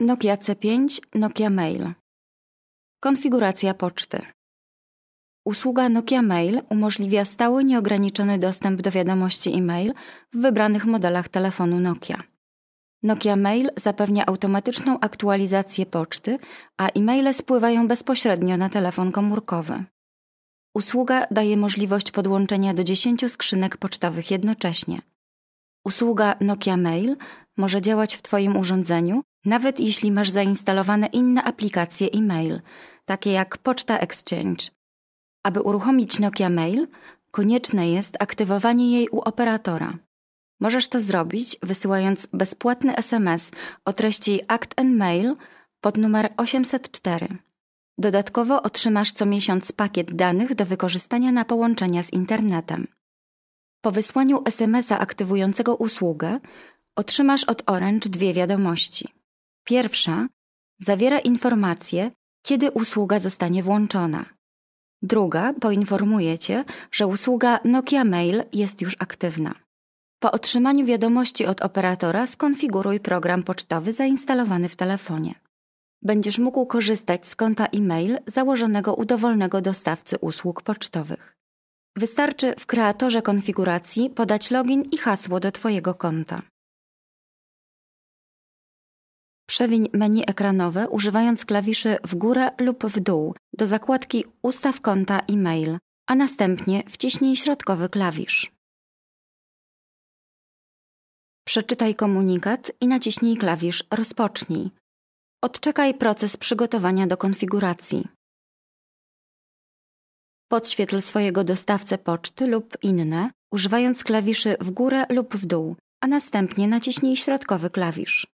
Nokia C5, Nokia Mail. Konfiguracja poczty. Usługa Nokia Mail umożliwia stały nieograniczony dostęp do wiadomości e-mail w wybranych modelach telefonu Nokia. Nokia Mail zapewnia automatyczną aktualizację poczty, a e-maile spływają bezpośrednio na telefon komórkowy. Usługa daje możliwość podłączenia do 10 skrzynek pocztowych jednocześnie. Usługa Nokia Mail może działać w Twoim urządzeniu, nawet jeśli masz zainstalowane inne aplikacje e-mail, takie jak Poczta Exchange. Aby uruchomić Nokia Mail, konieczne jest aktywowanie jej u operatora. Możesz to zrobić wysyłając bezpłatny SMS o treści Act and Mail pod numer 804. Dodatkowo otrzymasz co miesiąc pakiet danych do wykorzystania na połączenia z internetem. Po wysłaniu SMS-a aktywującego usługę otrzymasz od Orange dwie wiadomości. Pierwsza zawiera informację, kiedy usługa zostanie włączona. Druga poinformuje Cię, że usługa Nokia Mail jest już aktywna. Po otrzymaniu wiadomości od operatora skonfiguruj program pocztowy zainstalowany w telefonie. Będziesz mógł korzystać z konta e-mail założonego u dowolnego dostawcy usług pocztowych. Wystarczy w kreatorze konfiguracji podać login i hasło do Twojego konta. Przewiń menu ekranowe używając klawiszy w górę lub w dół do zakładki Ustaw konta e-mail, a następnie wciśnij środkowy klawisz. Przeczytaj komunikat i naciśnij klawisz Rozpocznij. Odczekaj proces przygotowania do konfiguracji. Podświetl swojego dostawcę poczty lub inne, używając klawiszy w górę lub w dół, a następnie naciśnij środkowy klawisz.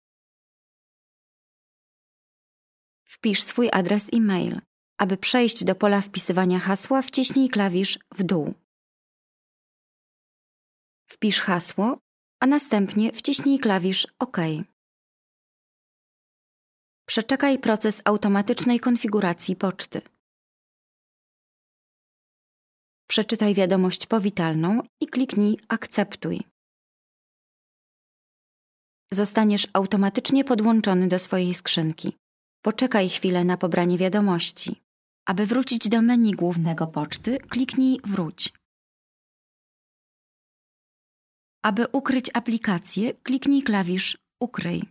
Wpisz swój adres e-mail. Aby przejść do pola wpisywania hasła, wciśnij klawisz w dół. Wpisz hasło, a następnie wciśnij klawisz OK. Przeczekaj proces automatycznej konfiguracji poczty. Przeczytaj wiadomość powitalną i kliknij Akceptuj. Zostaniesz automatycznie podłączony do swojej skrzynki. Poczekaj chwilę na pobranie wiadomości. Aby wrócić do menu głównego poczty, kliknij Wróć. Aby ukryć aplikację, kliknij klawisz Ukryj.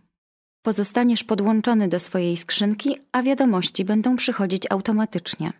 Pozostaniesz podłączony do swojej skrzynki, a wiadomości będą przychodzić automatycznie.